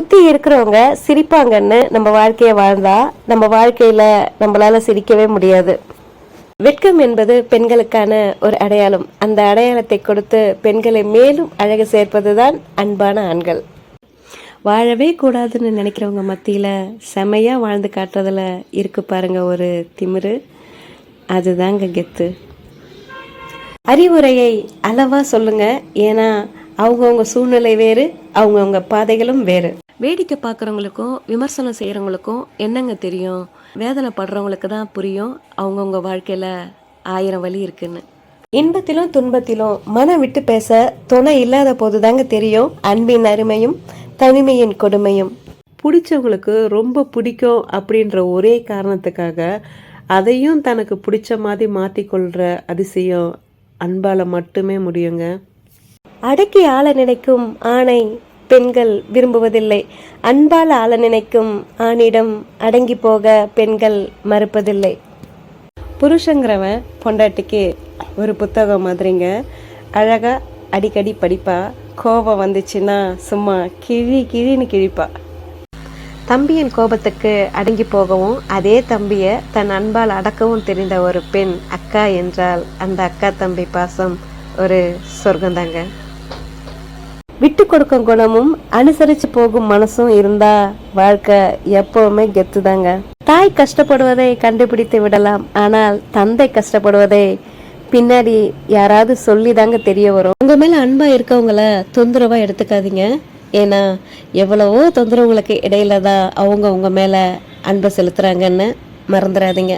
சுத்தி இருக்கிறவங்க சிரிப்பாங்கன்னு நம்ம வாழ்க்கையை வாழ்ந்தா நம்ம வாழ்க்கையில நம்மளால சிரிக்கவே முடியாது. வெட்கம் என்பது பெண்களுக்கான ஒரு அடையாளம். அந்த அடையாளத்தை கொடுத்து பெண்களை மேலும் அழகு சேர்ப்பதுதான் அன்பான ஆண்கள். வாழவே கூடாதுன்னு நினைக்கிறவங்க மத்தியில் செமையாக வாழ்ந்து காட்டுறதுல இருக்கு பாருங்க ஒரு திமிரு. அதுதாங்க கெத்து. அறிவுரையை அளவாக சொல்லுங்க. ஏன்னா அவங்கவுங்க சூழ்நிலை வேறு அவங்கவுங்க பாதைகளும் வேறு. வேடிக்கை பார்க்குறவங்களுக்கும் விமர்சனம் செய்கிறவங்களுக்கும் என்னங்க தெரியும்? வேதனைப்படுறவங்களுக்கு தான் புரியும் அவங்கவுங்க வாழ்க்கையில் ஆயிரம் வழி இருக்குன்னு. இன்பத்திலும் துன்பத்திலும் மனம் விட்டு பேச துணை இல்லாத போது தாங்க தெரியும் அன்பின் அருமையும் தனிமையின் கொடுமையும். பிடிச்சவங்களுக்கு ரொம்ப பிடிக்கும் அப்படின்ற ஒரே காரணத்துக்காக அதையும் தனக்கு பிடிச்ச மாதிரி மாற்றிக்கொள்கிற அதிசயம் அன்பால் மட்டுமே முடியுங்க. அடக்கி ஆள நினைக்கும் ஆணை பெண்கள் விரும்புவதில்லை. அன்பால் ஆள நினைக்கும் ஆணிடம் அடங்கி போக பெண்கள் மறுப்பதில்லை. புருஷங்கிறவன் பொண்டாட்டிக்கு ஒரு புத்தகம் மாதிரிங்க. அழகா அடிக்கடி படிப்பா. கோபம் வந்துச்சுன்னா சும்மா கிழி கிழின்னு கிழிப்பா. தம்பியின் கோபத்துக்கு அடங்கி போகவும் அதே தம்பியை தன் அன்பால் அடக்கவும் தெரிந்த ஒரு பெண் அக்கா என்றால் அந்த அக்கா தம்பி பாசம் ஒரு சொர்க்கந்தாங்க. விட்டு கொடுக்கும் குணமும் அனுசரிச்சு போகும் மனசும் இருந்தா வாழ்க்கை எப்பவுமே கெத்துதாங்க. தாய் கஷ்டப்படுவதை கண்டுபிடித்து விடலாம். ஆனால் தந்தை கஷ்டப்படுவதை பின்னாடி யாராவது சொல்லி தாங்க தெரிய வரும். உங்க மேல அன்பா இருக்கவங்கள தொந்தரவா எடுத்துக்காதீங்க. ஏன்னா எவ்வளவோ தொந்தரவுகளுக்கு இடையில தான் அவங்க உங்க மேல அன்பை செலுத்துறாங்கன்னு மறந்துடாதீங்க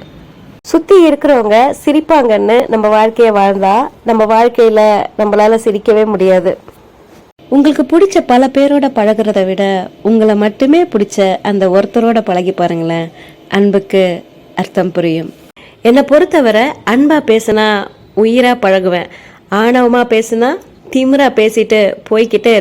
சுத்தி இருக்கிறவங்க சிரிப்பாங்கன்னு நம்ம வாழ்க்கைய வாழ்ந்தா நம்ம வாழ்க்கையில நம்மளால சிரிக்கவே முடியாது. உங்களுக்கு பிடிச்ச பல பேரோட பழகிறத விட உங்களை மட்டுமே பிடிச்ச அந்த ஒருத்தரோட பழகி பாருங்களேன். அன்புக்கு அர்த்தம் புரியும். என்னை பொறுத்தவரை அன்பாக பேசினா உயிராக பழகுவேன். ஆணவமாக பேசினா திமிரா பேசிட்டு போய்கிட்டே